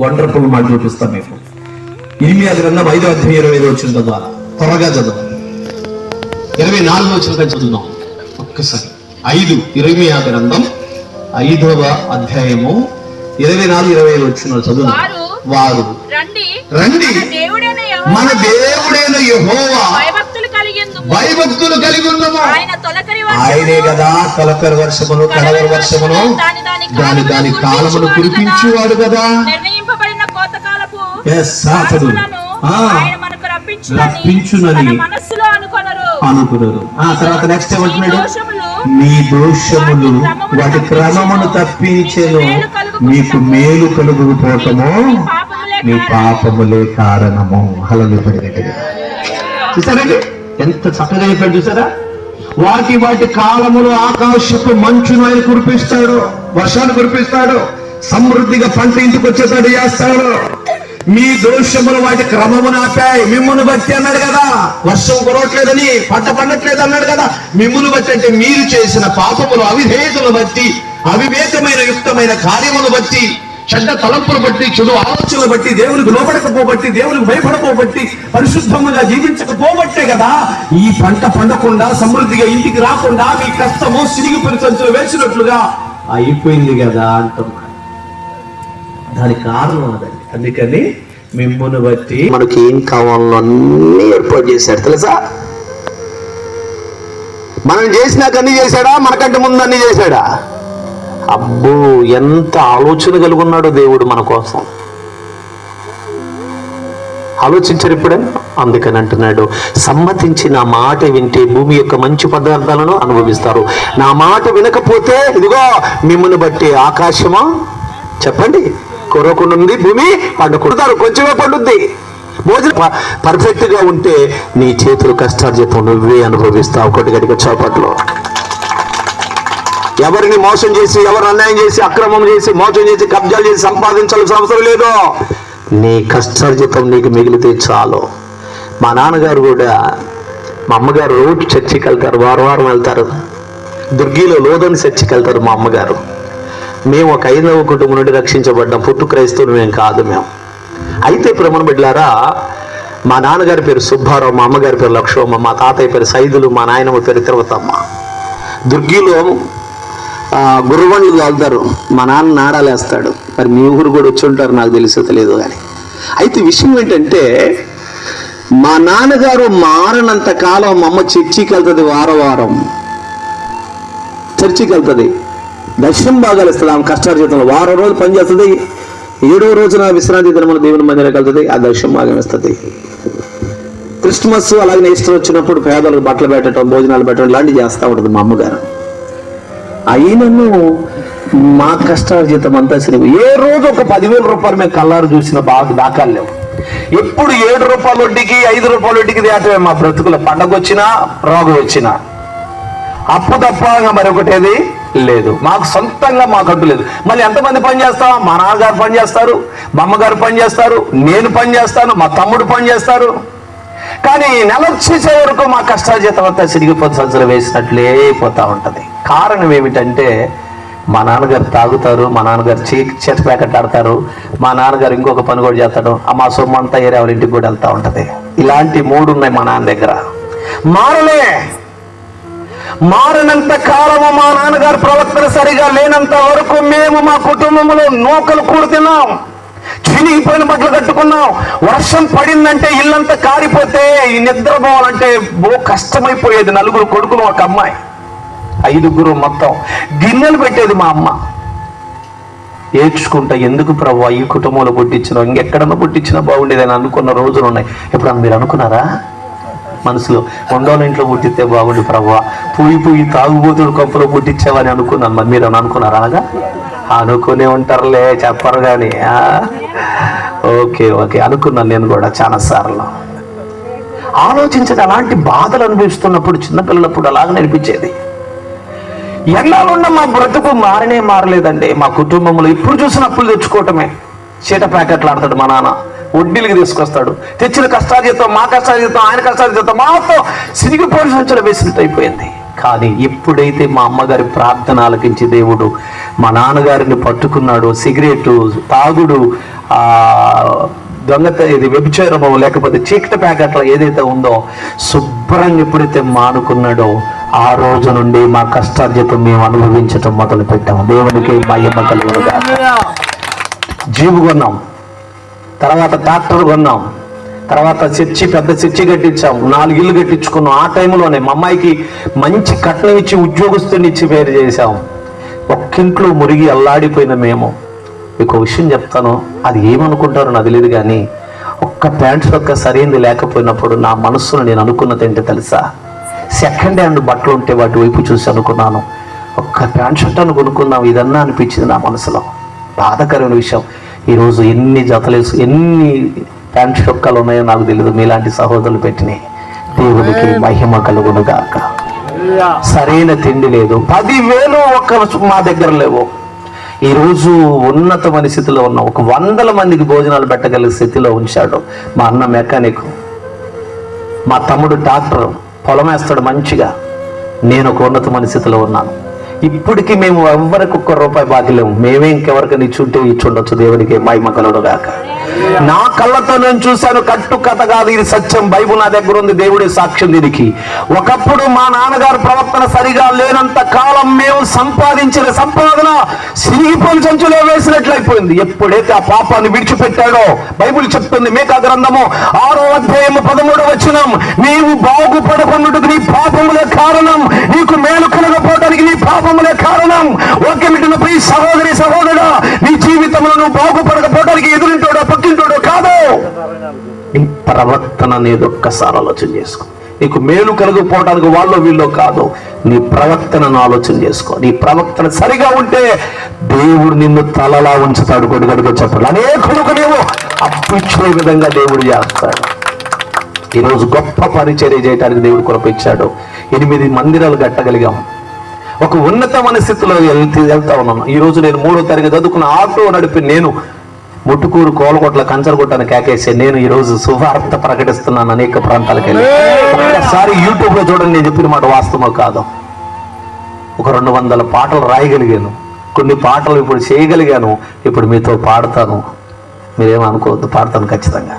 Wonderful మాట చూపిస్తాను మీకు. ఇరిమియా గ్రంథం ఐదో అధ్యాయం ఇరవై ఐదు వచ్చిన ద్వారా త్వరగా చదువు. ఇరవై నాలుగు వచ్చిన చదువుదాం. ఒక్కసారి. ఐదు ఇరిమియా గ్రంథం ఐదవ అధ్యాయము ఇరవై నాలుగు ఇరవై ఐదు వచ్చిన చదువు వారు రండి. మన దేవుడైన యెహోవా భయభక్తులు కలిగి ఉన్నాము. ఆయన కదా తొలకరి వర్షమును కడవరి వర్షమును దాని దాని కాలమును కురిపించువాడు కదా. మనకు రప్పించునని అనుకున్నారు ఆ తర్వాత నెక్స్ట్ ఏమంటున్నాడు? నీ దోషములు వాటి క్రమమును తప్పించెను. నీకు మేలు కలుగుపోవటము నీ పాపములే కారణము. హలలు చూసారండి ఎంత చక్కగా చెప్పాడు చూసారా? వాటి వాటి కాలములు ఆకాశపు మంచును ఆయన కురిపిస్తాడు వర్షాలు కురిపిస్తాడు సమృద్ధిగా పంట ఇంటికి వచ్చేసాడు చేస్తాడు. మీ దోషములు వాటి క్రమమును ఆపాయి మిమ్మల్ని బట్టి అన్నాడు కదా. వర్షం కురవట్లేదని పంట పండట్లేదు అన్నాడు కదా. మిమ్మల్ని బట్టి అంటే మీరు చేసిన పాపములు అవిధేయతను బట్టి అవివేకమైన యుక్తమైన కార్యమును బట్టి చెడ్డ తలంపులు బట్టి చెడు ఆలోచనలు బట్టి దేవునికి లోపడకపోబట్టి దేవునికి భయపడకపోబట్టి పరిశుద్ధముగా జీవించకపోబట్టే కదా ఈ పంట పండకుండా సమృద్ధిగా ఇంటికి రాకుండా మీ కష్టము సిరిగిపోయిన సంచులు వేసినట్లుగా అయిపోయింది కదా అంటున్నాడు దానికి కారణం అదండి. అందుకని మిమ్మల్ని బట్టి మనకి ఏం కావాలో అన్ని ఏర్పాటు చేశాడు తెలుసా? మనం చేసినాక అన్ని చేశాడా? మనకంటే ముందు అన్ని చేశాడా? అబ్బో ఎంత ఆలోచన కలిగి ఉన్నాడో దేవుడు మన కోసం. ఆలోచించరు ఇప్పుడే అందుకని అంటున్నాడు సమ్మతించి నా మాట వింటే భూమి యొక్క మంచి పదార్థాలను అనుభవిస్తారు. నా మాట వినకపోతే ఇదిగో మిమ్మల్ని బట్టి ఆకాశమా? చెప్పండి. కొరకుండుంది భూమి పండుకుంటారు కొంచెమే పండుద్ది. భోజనం పర్ఫెక్ట్గా ఉంటే నీ చేతులు కష్టార్జితం నువ్వే అనుభవిస్తావు. ఒకటి గడిక చోపట్లో ఎవరిని మోసం చేసి ఎవరు అన్యాయం చేసి అక్రమం చేసి మోసం చేసి కబ్జాలు చేసి సంపాదించాల్సిన అవసరం లేదు. నీ కష్టార్జితం నీకు మిగిలితే చాలు. మా నాన్నగారు కూడా మా అమ్మగారు రోజు చర్చికి వెళ్తారు వారం వారం వెళ్తారు. దుర్గిలో లోదని చర్చికి వెళ్తారు మా అమ్మగారు. మేము ఒక ఐదవ కుటుంబం నుండి రక్షించబడ్డాం. పుట్టు క్రైస్తవులు మేము కాదు మేము. అయితే ప్రమణ బిడ్లారా మా నాన్నగారి పేరు సుబ్బారావు మా అమ్మగారి పేరు లక్ష్మమ్మ మా తాతయ్య పేరు సైదులు మా నాయనమ్మ పేరు తిరువతమ్మ దుర్గిలో గుర్రబండ్లు తాగుతారు మా నాన్న నాడాలేస్తాడు. మరి మీ ఊరు కూడా వచ్చి ఉంటారు నాకు తెలిసో తెలియదు కానీ అయితే విషయం ఏంటంటే మా నాన్నగారు మారనంత కాలం మా అమ్మ చర్చికి వెళ్తుంది వారం వారం. చర్చికి వెళ్తుంది. దర్శనం బాగా ఇస్తుంది ఆమె కష్టార్జితంలో. వారం రోజులు పనిచేస్తుంది ఏడో రోజున విశ్రాంతి దినమున దేవుని మందిరానికి వెళ్తుంది ఆ దర్శనం బాగా ఇస్తుంది క్రిస్మస్ అలాగే ఈస్టర్ వచ్చినప్పుడు పేదలకు బట్టలు పెట్టడం భోజనాలు పెట్టడం ఇలాంటివి చేస్తూ ఉంటుంది మా అమ్మగారు. అయినను మా కష్టార్జితం అంతా సరే ఏ రోజు ఒక పదివేల రూపాయలు మేము కల్లారు చూసిన బాగా దాఖలు లేవు. ఎప్పుడు ఏడు రూపాయల వడ్డీకి ఐదు రూపాయల వడ్డీకి దాటమే మా బ్రతుకుల పండగ వచ్చినా రోగం వచ్చినా అప్పు తప్ప మరొకటేది లేదు. మాకు సొంతంగా మాకంటూ లేదు. మళ్ళీ ఎంతమంది పని చేస్తాం? మా నాన్నగారు పని చేస్తారు మా అమ్మగారు పని చేస్తారు నేను పని చేస్తాను మా తమ్ముడు పని చేస్తారు. కానీ నెల వచ్చేసే వరకు మా కష్టార్జితం అంతా సిరిగిపోతే సంచులు వేసినట్లే పోతూ ఉంటుంది. కారణం ఏమిటంటే మా నాన్నగారు తాగుతారు మా నాన్నగారు చీ చెట్టు ప్యాకెట్ ఆడతారు మా నాన్నగారు ఇంకొక పని కూడా చేస్తాడు మా సొమ్ము అంతా ఏరే వాళ్ళ ఇంటికి కూడా వెళ్తూ ఉంటుంది. ఇలాంటి మూడు ఉన్నాయి మా నాన్న దగ్గర. మారలే! మారినంత కాలము మా నాన్నగారు ప్రవర్తన సరిగా లేనంత వరకు మేము మా కుటుంబంలో నూకలు కూడుతున్నాం చినిగిపోయిన బట్టలు కట్టుకున్నాం వర్షం పడిందంటే ఇల్లంతా కారిపోతే ఈ నిద్రపోవాలంటే బో కష్టమైపోయేది నలుగురు కొడుకులు ఒక అమ్మాయి. ఐదుగురు మొత్తం గిన్నెలు పెట్టేది మా అమ్మ. ఏడ్చుకుంటా ఎందుకు ప్రభు ఈ కుటుంబంలో పుట్టించినా ఇంకెక్కడన్నా పుట్టించినా బాగుండేదని అనుకున్న రోజులు ఉన్నాయి. ఎప్పుడన్నా మీరు అనుకున్నారా? మనసులో ఉండోళ్ళ ఇంట్లో పుట్టిస్తే బాగుండు ప్రభు పోయి పోయి తాగుబోతుడు కొంపలో పుట్టించావని అనుకున్నాను మరి మీరు అనుకున్నారా? అలాగా? అనుకునే ఉంటారులే చెప్పరు కానీ ఆ? Okay okay. అనుకున్నాను నేను కూడా చాలా సార్లు. ఆలోచించడం అలాంటి బాధలు అనిపిస్తున్నప్పుడు చిన్నపిల్లలప్పుడు అలాగ నడిపించేది ఎన్నాళ్ళున్న మా బ్రతుకు మారనే మారలేదండి. మా కుటుంబంలో ఇప్పుడు చూసిన అప్పులు తెచ్చుకోవటమే. చీట ప్యాకెట్లు ఆడతాడు మా నాన్న. వడ్డీలకి తీసుకొస్తాడు. తెచ్చిన కష్టాలు చేస్తాం మా కష్టాలు చేస్తాం ఆయన కష్టార్జితం మాతో సిరిగిపోయిన సంచులు వేసినట్టు అయిపోయింది. కానీ ఎప్పుడైతే మా అమ్మగారి ప్రార్థన ఆలకించి దేవుడు మా నాన్నగారిని పట్టుకున్నాడు సిగరెట్ తాగుడు ఆ దొంగత ఇది వ్యభిచారమో లేకపోతే చీకటి ప్యాకెట్ల ఏదైతే ఉందో శుభ్రంగా ఎప్పుడైతే మానుకున్నాడో ఆ రోజు నుండి మా కష్టార్జితం మేము అనుభవించటం మొదలు పెట్టాము దేవునికి మహిమ కలుగునుగా జీవు కొన్నాం. తర్వాత ట్రాక్టర్ కొన్నాం. తర్వాత చర్చి పెద్ద చర్చి కట్టించాం నాలుగు ఇల్లు కట్టించుకున్నాం. ఆ టైంలోనే మా అమ్మాయికి మంచి కట్నం ఇచ్చి ఉద్యోగస్తుని ఇచ్చి పేరు చేశాం ఒక్కింట్లో మురిగి అల్లాడిపోయిన మేము. మీకు ఒక విషయం చెప్తాను. అది ఏమనుకుంటారో నాకు తెలియదు కానీ ఒక్క ప్యాంట్ ఒక్క సరైనది లేకపోయినప్పుడు నా మనస్సును నేను అనుకున్నది ఏంటో తెలుసా? సెకండ్ హ్యాండ్ బట్టలు ఉంటే వాటి వైపు చూసి అనుకున్నాను. ఒక్క ప్యాంట్ షర్ట్ అని కొనుక్కుందాం ఇదన్నా అనిపించింది నా మనసులో. బాధకరమైన విషయం. ఈరోజు ఎన్ని జతలేసు ఎన్ని ప్యాంట్ చొక్కాలు ఉన్నాయో నాకు తెలియదు మీలాంటి సహోదరులు పెట్టినాయి దేవునికి మహిమ కలుగును గాక సరైన తిండి లేదు. పదివేలు ఒక్క మా దగ్గర లేవు. ఈరోజు ఉన్నతమైన స్థితిలో ఉన్న. ఒక వందల మందికి భోజనాలు పెట్టగలిగే స్థితిలో ఉంచాడు మా అన్న మెకానిక్. మా తమ్ముడు డాక్టర్. పొలం వేస్తాడు మంచిగా. నేను ఒక ఉన్నతమైన స్థితిలో ఉన్నాను. ఇప్పటికీ మేము ఎవ్వరికి ఒక్క రూపాయి బాకీ లేము మేమే ఇంకెవరికి ఇచ్చుంటే ఇచ్చుండొచ్చు దేవునికి మహిమ కలుడుగాక నా కళ్ళతో నేను చూశాను కట్టు కథ కాదు ఇది సత్యం. బైబుల్ నా దగ్గర ఉంది దేవుడి సాక్ష్యం దీనికి. ఒకప్పుడు మా నాన్నగారు ప్రవర్తన సరిగా లేనంత కాలం మేము సంపాదించిన సంపాదన సిరిగిపోయిన సంచులో వేసినట్లయిపోయింది. ఎప్పుడైతే ఆ పాపాన్ని విడిచిపెట్టాడో బైబుల్ చెప్తుంది మేకా గ్రంథము ఆరో అధ్యాయము పదమూడు వచ్చినం నీవు బాగుపడకున్నట్టుకు నీ పాపముల కారణం నీకు మేలు కలగపోవడానికి నీ పాపములే కారణం. వాక్యమిటిన పోయి సహోదరి సహోదరుడా నీ జీవితంలో నువ్వు బాగుపడకపోవడానికి ఎదురింటోడో పక్కింటోడో కాదు. నీ ప్రవర్తన అనేది ఒక్కసారి ఆలోచన చేసుకో. నీకు మేలు కలగకపోవడానికి వాళ్ళు వీళ్ళు కాదు. నీ ప్రవర్తనను ఆలోచన చేసుకో. నీ ప్రవర్తన సరిగా ఉంటే దేవుడు నిన్ను తలలా ఉంచుతాడు. కొడుగడుగు చెప్పాలి అనేకులకు నీవు అప్పించే విధంగా దేవుడు చేస్తాడు. ఈరోజు గొప్ప పరిచర్య చేయడానికి దేవుడు కృపించాడు ఎనిమిది మందిరాలు కట్టగలిగాం. ఒక ఉన్నతమైన స్థితిలో వెళ్తే వెళ్తా ఉన్నాను. ఈ రోజు నేను మూడో తరగతి చదువుకున్న ఆటో నడిపి నేను ముట్టుకూరు కోలకొట్ల కంచరగొట్టని కేకేసే నేను ఈ రోజు శుభార్త ప్రకటిస్తున్నాను అనేక ప్రాంతాలకు వెళ్ళి. ఒక్కసారి యూట్యూబ్లో చూడండి నేను చెప్పిన మాట వాస్తవం కాదు. ఒక రెండు వందల పాటలు రాయగలిగాను. కొన్ని పాటలు ఇప్పుడు చేయగలిగాను. ఇప్పుడు మీతో పాడతాను. మీరేమనుకోవద్దు పాడతాను ఖచ్చితంగా.